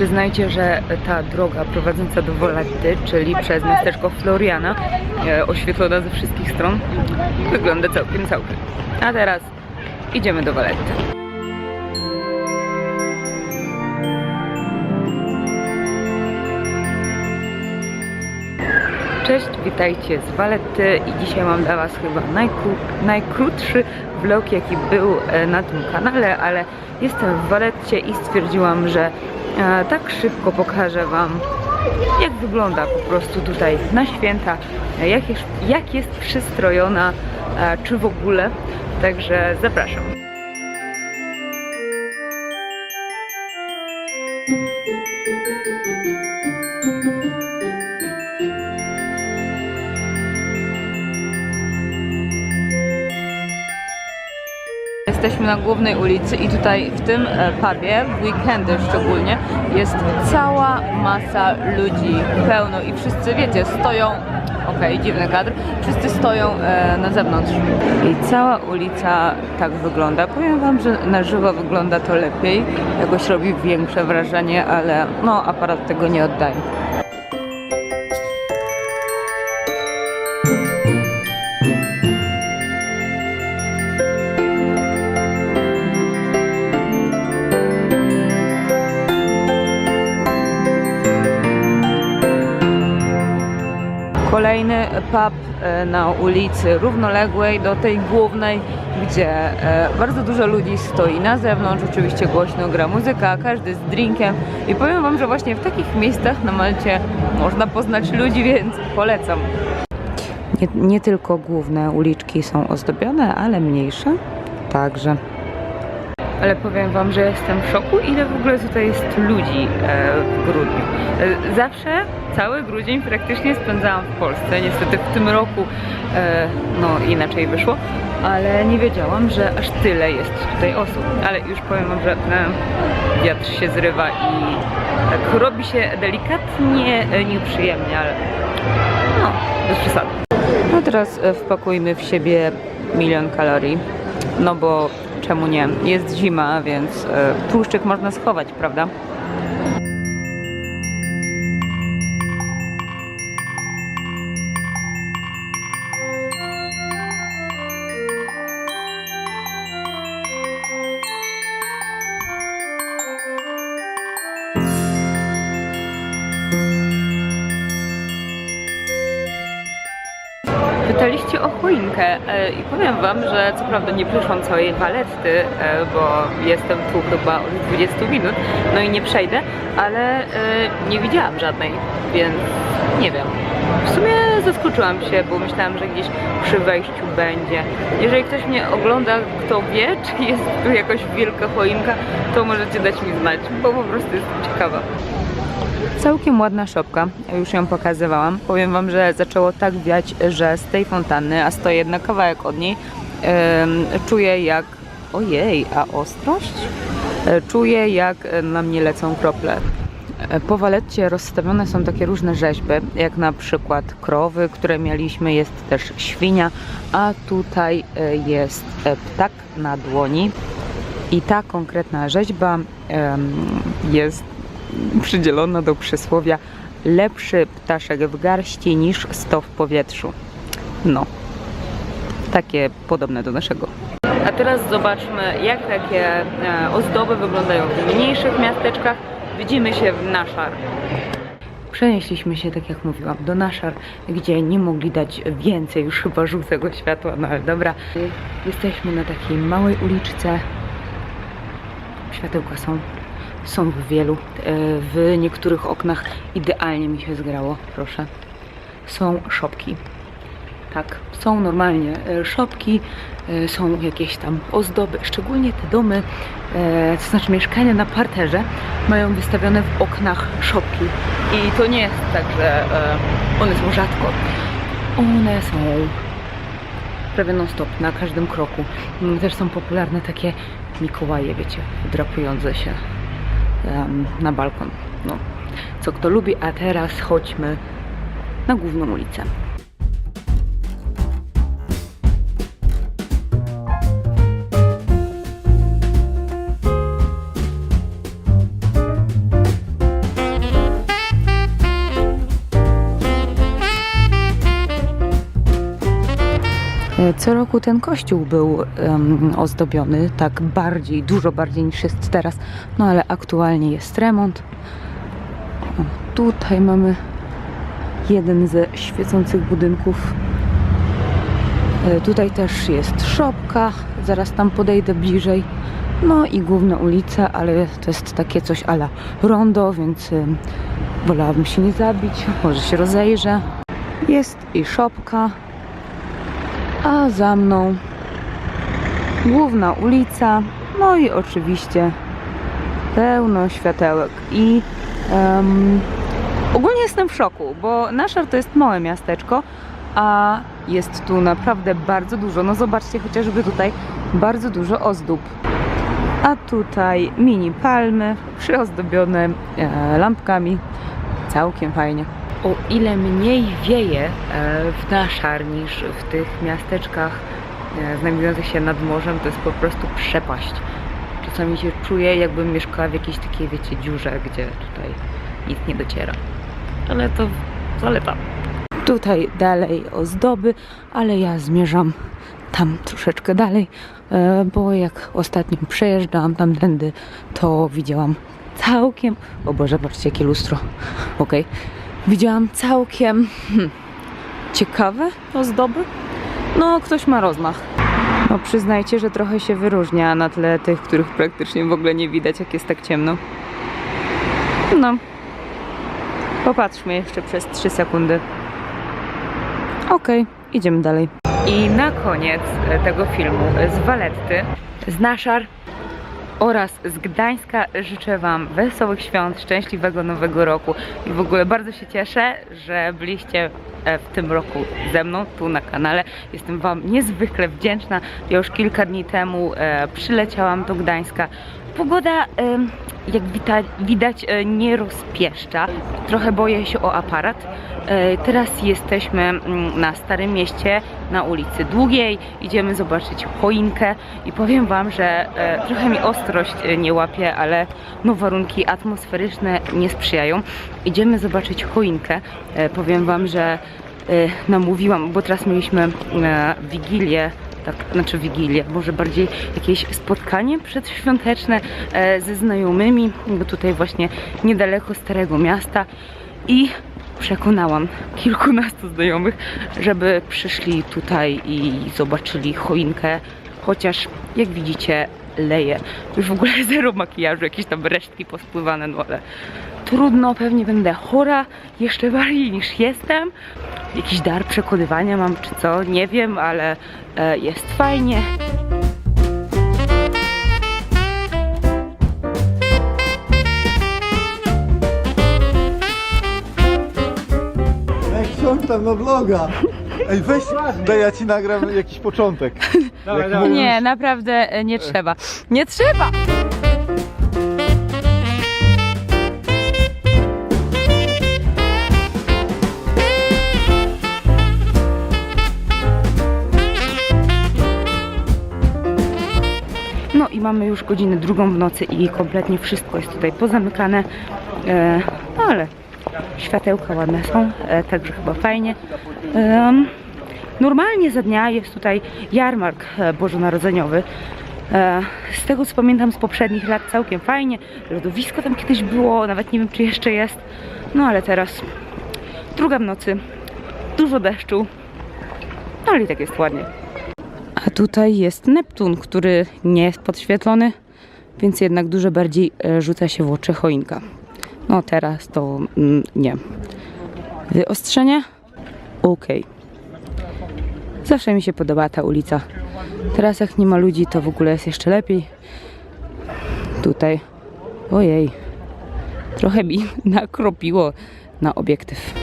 Przyznajcie, że ta droga prowadząca do Volatty, czyli przez miasteczko Floriana, e, oświetlona ze wszystkich stron, wygląda całkiem, całkiem. A teraz idziemy do Valetty. Cześć, witajcie z Waletty i dzisiaj mam dla Was chyba najkró najkrótszy vlog jaki był e, na tym kanale, ale jestem w Waletcie i stwierdziłam, że tak szybko pokażę Wam jak wygląda po prostu tutaj na święta, jak jest, jak jest przystrojona, czy w ogóle, także zapraszam. Jesteśmy na głównej ulicy i tutaj w tym e, pubie, w weekendy szczególnie, jest cała masa ludzi, pełno i wszyscy, wiecie, stoją, okej, dziwny kadr, wszyscy stoją e, na zewnątrz. I cała ulica tak wygląda. Powiem Wam, że na żywo wygląda to lepiej, jakoś robi większe wrażenie, ale no, aparat tego nie oddaje. Kolejny pub e, na ulicy równoległej do tej głównej, gdzie e, bardzo dużo ludzi stoi na zewnątrz, oczywiście głośno gra muzyka, każdy z drinkiem i powiem Wam, że właśnie w takich miejscach na Malcie można poznać ludzi, więc polecam. Nie, nie tylko główne uliczki są ozdobione, ale mniejsze także. Ale powiem Wam, że jestem w szoku, ile w ogóle tutaj jest ludzi e, w grudniu. E, Zawsze cały grudzień praktycznie spędzałam w Polsce. Niestety w tym roku e, no inaczej wyszło, ale nie wiedziałam, że aż tyle jest tutaj osób. Ale już powiem Wam, że wiatr się zrywa i tak robi się delikatnie nieprzyjemnie, ale no, bez przesady. No teraz wpakujmy w siebie milion kalorii. No bo czemu nie? Jest zima, więc e, tłuszczyk można schować, prawda? Pytaliście o choinkę e, i powiem Wam, że co prawda nie przyszłam całej waletty, e, bo jestem tu chyba od 20 minut, no i nie przejdę, ale e, nie widziałam żadnej, więc nie wiem. W sumie zaskoczyłam się, bo myślałam, że gdzieś przy wejściu będzie. Jeżeli ktoś mnie ogląda, kto wie, czy jest tu jakaś wielka choinka, to możecie dać mi znać, bo po prostu jestem ciekawa. Całkiem ładna szopka, już ją pokazywałam. Powiem Wam, że zaczęło tak wiać, że z tej fontanny, a stoję jednak kawałek od niej, em, czuję jak... Ojej, a ostrość? E, Czuję jak na mnie lecą krople. E, Po waletcie rozstawione są takie różne rzeźby, jak na przykład krowy, które mieliśmy, jest też świnia, a tutaj e, jest ptak na dłoni. I ta konkretna rzeźba jest przydzielona do przysłowia lepszy ptaszek w garści niż sto w powietrzu. No, takie podobne do naszego. A teraz zobaczmy, jak takie e, ozdoby wyglądają w mniejszych miasteczkach. Widzimy się w Naszar. Przenieśliśmy się, tak jak mówiłam, do Naszar, gdzie nie mogli dać więcej już chyba żółtego światła, no ale dobra. Jesteśmy na takiej małej uliczce. Światełka są są w wielu. E, W niektórych oknach idealnie mi się zgrało, proszę. Są szopki. Tak, są normalnie e, szopki, e, są jakieś tam ozdoby, szczególnie te domy, to znaczy mieszkania na parterze, mają wystawione w oknach szopki. I to nie jest tak, że one są rzadko. One są prawie non stop, na każdym kroku. Mm, Też są popularne takie Mikołaje, wiecie, drapujące się na balkon. No, co kto lubi, a teraz chodźmy na główną ulicę. Co roku ten kościół był em, ozdobiony tak bardziej, dużo bardziej niż jest teraz, no ale aktualnie jest remont. O, tutaj mamy jeden ze świecących budynków. E, Tutaj też jest szopka, zaraz tam podejdę bliżej. No i główna ulica, ale to jest takie coś ala rondo, więc em, wolałabym się nie zabić, może się rozejrzę. Jest i szopka, a za mną główna ulica, no i oczywiście pełno światełek i em, ogólnie jestem w szoku, bo Naszar to jest małe miasteczko, a jest tu naprawdę bardzo dużo. No zobaczcie chociażby tutaj bardzo dużo ozdób. A tutaj mini palmy przyozdobione e, lampkami. Całkiem fajnie. O ile mniej wieje e, w Naszar niż w tych miasteczkach e, znajdujących się nad morzem, to jest po prostu przepaść. Czasami się czuję, jakbym mieszkała w jakiejś takiej, wiecie, dziurze, gdzie tutaj nic nie dociera. Ale to zaleta. Tutaj dalej ozdoby, ale ja zmierzam tam troszeczkę dalej, e, bo jak ostatnio przejeżdżałam tamtędy, to widziałam całkiem... O Boże, patrzcie jakie lustro. Okej. Widziałam całkiem hmm, ciekawe ozdoby. No, ktoś ma rozmach. No, przyznajcie, że trochę się wyróżnia na tle tych, których praktycznie w ogóle nie widać, jak jest tak ciemno. No. Popatrzmy jeszcze przez 3 sekundy. Okej, idziemy dalej. I na koniec e, tego filmu z Waletty, z Naszar oraz z Gdańska życzę Wam wesołych świąt, szczęśliwego nowego roku i w ogóle bardzo się cieszę, że byliście e, w tym roku ze mną tu na kanale. Jestem Wam niezwykle wdzięczna. Ja już kilka dni temu e, przyleciałam do Gdańska. Pogoda, jak widać, widać, e, nie rozpieszcza. Trochę boję się o aparat. E, Teraz jesteśmy mm, na Starym Mieście, na ulicy Długiej. Idziemy zobaczyć choinkę i powiem Wam, że e, trochę mi ostrość e, nie łapie, ale no warunki atmosferyczne nie sprzyjają. Idziemy zobaczyć choinkę. Powiem Wam, że namówiłam, bo teraz mieliśmy wigilię tak, znaczy wigilię, może bardziej jakieś spotkanie przedświąteczne ze znajomymi, bo tutaj właśnie niedaleko Starego Miasta i przekonałam kilkunastu znajomych, żeby przyszli tutaj i zobaczyli choinkę, chociaż jak widzicie leje. Już w ogóle zero makijażu, jakieś tam resztki pospływane, no ale trudno, pewnie będę chora jeszcze bardziej niż jestem. Jakiś dar przekonywania mam czy co, nie wiem, ale e, jest fajnie. Tam na vloga! Ej, weź, daj ja ci nagram jakiś początek. Jak mówisz- Nie, naprawdę e, nie trzeba. Nie trzeba! No i mamy już godzinę drugą w nocy i kompletnie wszystko jest tutaj pozamykane. E, no ale światełka ładne są, e, także chyba fajnie. Normalnie za dnia jest tutaj jarmark e, bożonarodzeniowy. E, Z tego co pamiętam z poprzednich lat całkiem fajnie. Lodowisko tam kiedyś było, nawet nie wiem czy jeszcze jest. No ale teraz druga w nocy, dużo deszczu. No ale i tak jest ładnie. A tutaj jest Neptun, który nie jest podświetlony, więc jednak dużo bardziej rzuca się w oczy choinka. No teraz to mm, nie. Wyostrzenie? Okej. Zawsze mi się podobała ta ulica. Teraz jak nie ma ludzi, to w ogóle jest jeszcze lepiej. Tutaj. Ojej. Trochę mi nakropiło na obiektyw.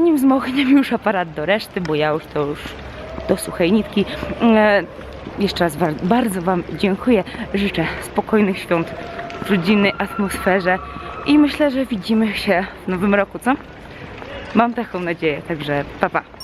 Zanim zmochniemy już aparat do reszty, bo ja już to już do suchej nitki. E, jeszcze raz bardzo Wam dziękuję. Życzę spokojnych świąt w rodzinnej atmosferze i myślę, że widzimy się w nowym roku, co? Mam taką nadzieję, także pa pa.